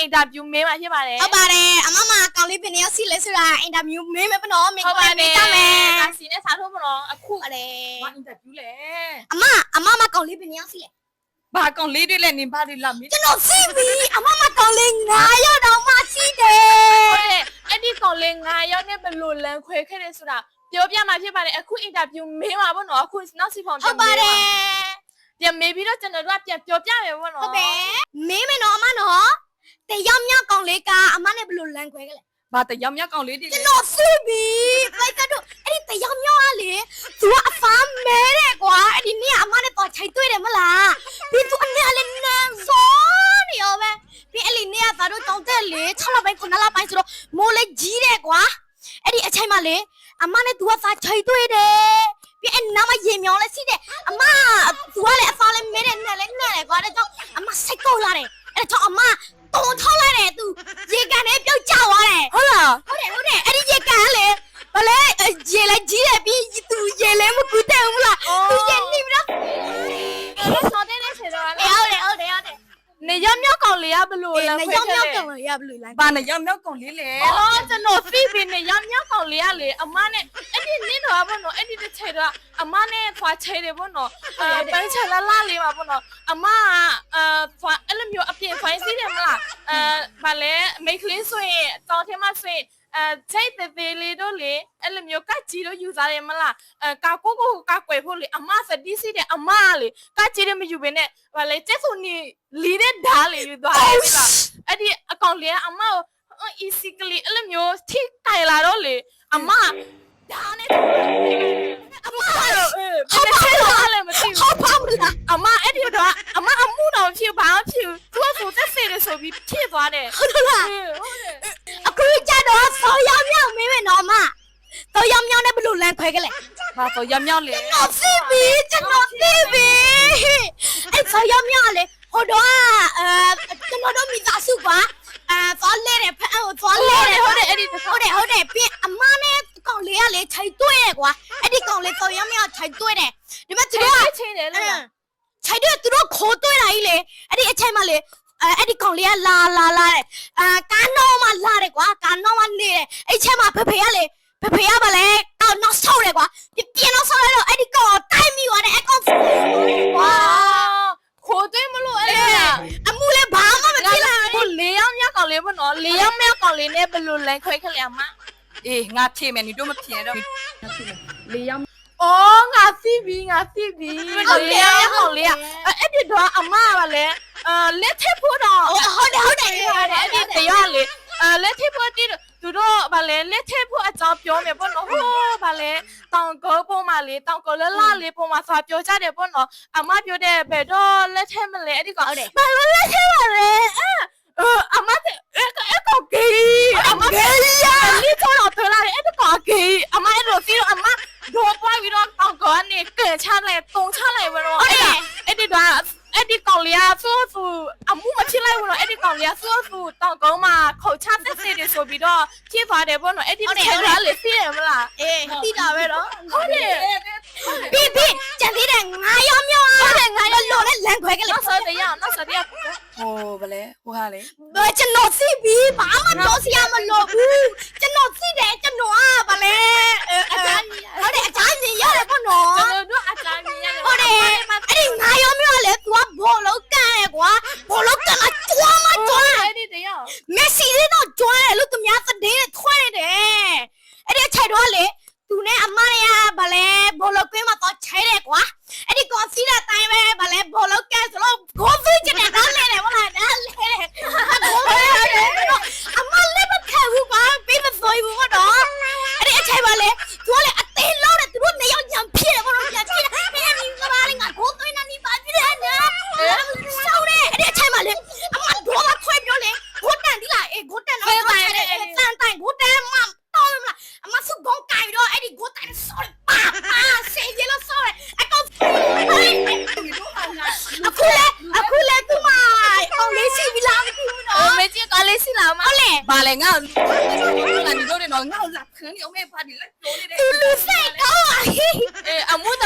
အင်တာဗျူးမေးမှာဖြစ်ပါတယ်ဟုတ်ပါတယ်အမမကောင်လေးပင်တယောက်စီလဲဆိုတာအင်တာဗျူးမေးမယ်ပနော်မင်းဟုတ်ကိုပါတမေးယ်ကြမယ်ဒါစီနဲ့စားထုတ်မလို့အခုဟုတ်တယ်ဘာအင်တာဗျူးလဲအမအမမကောင်လေးပင်တယောက်စီလဲဘာကောင်လေးတွေလည်းနေပါလိလာမင်းကျွန်တော်စီပြီအမမကောင်လေး9ရောက်တော့မှစီတယ် ဟုတ်တယ်အဲ့ဒီကောင်လေး9ရောက်နဲ့ဘယ်လိုလမ်းခွဲခဲ့တယ်ဆိုတာပြောပြမှာဖြစ်ပါတယ်အခုအင်တာဗျူးမေးမှာပေါ့နော်အခုနောက်စီဖောင်ဟုတ်ပါတယ်ပြန်မေးပြီးတော့ကျွန်တော်တို့ကပြန်ပြောပြမယ်ပေါ့နော် ဟုတ်တယ်မေးမယ်နော်အမနော် တယောက်မြောက်ကောင်လေးကအမနဲ့ဘယ်လိုလန်ခွဲခဲ့လဲဘာတယောက်မြောက်ကောင်လေးတွေကျွလဲ န်တော်ဆူပြီပိုက်ကတို့အဲ့ဒီတယောက်မြောက်ကလေသူကအဖားမဲတယ်ကွာအဲ့ဒီနေ့ကအမနဲ့တော့ခြိုက်တွေ့တယ်မလားပြီးသူအနေအလဲနန်းစောနေရောပဲပြီးအဲ့ဒီနေ့ကသာတို့တောင်းတက်လေ6လပိုင်း9လပိုင်းဆိုတော့မိုးလေးကြီးတယ်ကွာအဲ့ဒီအချိန်မှလေအမနဲ့သူကသာခြိုက်တွေ့တယ်ပြီးအဲ့နာမရေမြောင်းလဲစီးတယ်အမသူကလည်းအဖားလဲမဲတယ်နဲ့လဲနဲ့လဲကွာဒါကြောင့်အမစိတ်ကောက်လာတယ်အဲ့ဒါကြောင့်အမ တုံထောက်လိုက်တယ် तू ရေကန်နဲ့ပြုတ်ကျသွားတယ်ဟုတ်လားဟုတ်တယ်ဟုတ်တယ်အဲ့ဒီရေကန်ကလေဘလဲရေလဲကြီးတယ်ပြီးသူရေလဲမကူတဲ့ဘူးလားသူရေနေပြီးတော့အဲ့ဆောင်းတဲ့နေချေတော့အေးဟုတ်တယ်ဟုတ်တယ်ဟုတ်တယ်နေရောက်မြောက်ကောင်လေးကဘယ်လိုအေးလမ်းမခွဲရောက်ခဲ့မြောက်လဲကောင်ရဘလို့လိုက်ဘာနဲ့ရောက်မြောက်ကုန်လေးလေအော်ကျွန်တော်ဖိပြီးနေရောက်မြောက်ကောင်လေးကလေအမနဲ့အဲ့ဒီန င်းတော့ဘောနော်အဲ့ဒီတစ်ချိန်တော့အမနဲ့ခွာချေတယ်ဘောနော်အဲပန်းချလာလာလေးပါဘောနော်အမကအဲခွာအဲ့လိုမျိုးအပြင်ဖိုင်းစီးတယ်မလားအဲဘာလဲမိတ်ကလေးဆိုရင်တောင်းထဲမှာဆိုရင်အဲချိတ်သေးသေးလေးတို့လေအဲ့လိုမျိုးကကြီးတို့ယူစားတယ်မလားအဲကာကိုကိုကာကွယ်ဖို့လေအမစတိစီတယ်အမကလေကကြီးတယ်မယူဘဲနဲ့ဘာလဲကျက်စုန်နီလီတဲ့ဓာတ်လေယူသွားတယ်မလားအဲ့ဒီအကောင်လေးကအမကို easy ကလေးအဲ့လိုမျိုးထိကြိုင်လာတော့လေအမဒါနဲ့ မှုတော်ဖြစ်ဘာမှဖြစ်သူကဆိုသက်စေတယ်ဆိုပြီးဖြစ်သွားတယ်ဟုတ်လားဟုတ်တယ်အခုကြတော့ဆောင်းရောက်မြောက်မေးမယ်နော်မတော့ရောက်မြောက်နဲ့ဘလို့လမ်းခွဲကြလဲဘာဆိုရောက်မြောက်လေတော့စီပြီကျွန်တော်သိပြီအဲ့ဆောင်းရောက်မြောက်လေဟိုတော့အဲကျွန်တော်တို့မိသားစုကအဲသွားလဲတယ်ဖအဲ့ကိုသွားလဲတယ်ဟုတ်တယ်အဲ့ဒီဟုတ်တယ်ဟုတ်တယ်ပြီးအမနဲ့ကောင်လေးကလေခြိုက်တွေ့ရကွာအဲ့ဒီကောင်လေးတော့ရောက်မြောက်ခြိုက်တွေ့တယ်ဒီမဲ့သူသူတို့ကကချင်းတယ်လို့ ခြိုက်တွေ့သူတို့ခိုးတွေ့တာကြီးလေအဲ့ဒီအချိန်မှလေအဲအဲ့ဒီကောင်လေးကလာလာလာတဲ့အာကာနောမှလာတယ်ကွာကာနောမှနေတယ်အဲ့အချိန်မှဖေဖေကလေဖေဖေကပါလေအော်နောက်ဆောက်တယ်ကွာပြပြနောက်ဆောက်လိုက်တော့အဲ့ဒီကောင်ကိုတိုက်မိသွားတယ်အဲ့ကောင်ကွာခိုးသွင်းမလို့အဲ့ဒါအမှုလည်းဘာမှမဖြစ်လာကိုလေးယောက်မြောက်ကောင်လေးမနော်လေးယောက်မြောက်ကောင်လေးနဲ့ဘယ်လိုလမ်းခွဲခလဲအမအေးငါဖြေမယ်နီတို့မဖြေတော့လေးရောက် အော်ငါသိပြီငါသိပြီလေးယောက်ကောင်လေးကအဲ့ဒီတော့အမကလေအာလက်ထက်ဖို့တော့ဟုတ်တယ်ဟုတ်တယ်အဲ့ဒီတရားလေအဲလက်ထပ်ဖို့တီးသူတို့ဗာလဲလက်ထပ်ဖို့အကြောင်းပြောမယ်ပေါ့နော်ဟိုဗာလဲတောင်ကောပုံမှာလေတောင်ကောလလလေးပုံမှာသွားပြောကြတယ်ပေါ့နော်အမပြောတဲ့ဘယ်တော့လက်ထပ်မလဲအဲ့ဒီကောင်ဘာလို့လက်ထပ်ပါလဲအဲအမတဲ့အဲ့ကောင်ဂေးအမဂေးရလေးတော့ထွက်လာတယ်အဲ့ကောင်ဂေးအမအဲ့လိုစီတော့အမတော့ပွားပြီးတော့တောင်ကောကနေကဲချလိုက်တုံချလိုက်ဘယ်တော့အဲ့ဒါအဲ့ဒီတော့ အဲ့ဒီကောင်လေးကဆိုးဆိုအမှုမဖြစ်လိုက်ဘူးနော်အဲ့ဒီကောင်လေးကဆိုးဆိုတောင်ကောင်းမှာခုတ်ချသက်စေတယ်ဆိုပြီးတော့ဖြစ်သွားတယ်ပေါ့နော်အဲ့ဒီထဲကလေသိရမလား အေးတိတာပဲနော် ဟုတ်တယ် ပြီးပြီးကြံသေးတယ်ငါရောမြောက်ဟုတ်တယ်ငါရောလို့လည်းလမ်းခွဲကြလေ နောက်ဆက်တရားနောက်ဆက်တရား ဟိုဗလဲဟိုဟာလေ ဘာကျွန်တော်သိပြီဘာမှပြောစရာမလိုဘူးကျွန်တော်သိတယ်ကျွန်တော်อ่ะဗလဲအကြမ်းဟုတ်တယ်အကြမ်းကြီးရတယ်ပေါ့နော် ကျွန်တော်တို့အတိုင်းမြင်ရတယ် ဟုတ်တယ်အဲ့ဒီငါရောမြောက်လေ तू က ဘောလုံးကန်ရကွာဘောလုံးကန်လာကျွမ်းမကျွမ်းအဲ့ဒီတရားမက်ဆီလေးတော့ကျွမ်းတယ်လို့သူများသတင်းနဲ့ထွဲတယ်အဲ့ဒီအချိန်တော့လေသူနဲ့အမရဗလဲဘောလုံးကွင်းမှာတော့ချဲတယ်ကွာအဲ့ဒီကောင်စီတဲ့အတိုင်းပဲဗလဲဘောလုံးကန်ဆိုလို့ဂိုးသွင်းချင်တယ်ဒါလဲတယ်မလားဒါလဲတယ်ဂိုးသွင်းတယ်အမလည်းမခံဘူးကွာပြီးမသွင်းဘူးကတော့အဲ့ဒီအချိန်ပါလေသူကလေအသေးလောက်တယ်သူတို့နေရောက်ညံဖြစ်တယ်ဘောလုံးညံဖြစ်တယ်မင်းမင်းကပါလေငါဂိုးသွင်းနေပါပြီလေနော်ဆောက်တယ်အဲ့ဒီအချိန်ပါလေအမတော့မခွဲပြောလေဂိုးတန်ဒီလားအေးဂိုးတန်တော့တန်တိုင်ဂိုးတန်မတော်မလားအမစုကောင်းကြိုင်တော့အဲ့ဒီဂိုးတန်ဆောက်ပါပါစေးရလို့ဆောက်တယ်အကောင်အခုလေအခုလေသူမအောင်လေးရှိပြီလားမသိဘူးနော် မေကြီးကလေး စီလာမဟုတ်လေဘာလဲငါငါနီတို့တယ်နော်ငါလာခင်းနေအောင်မေပါဒီလိုက်ပြောနေတယ်သူလူစိတ်ကောင်းပါဟိအေးအမှုတ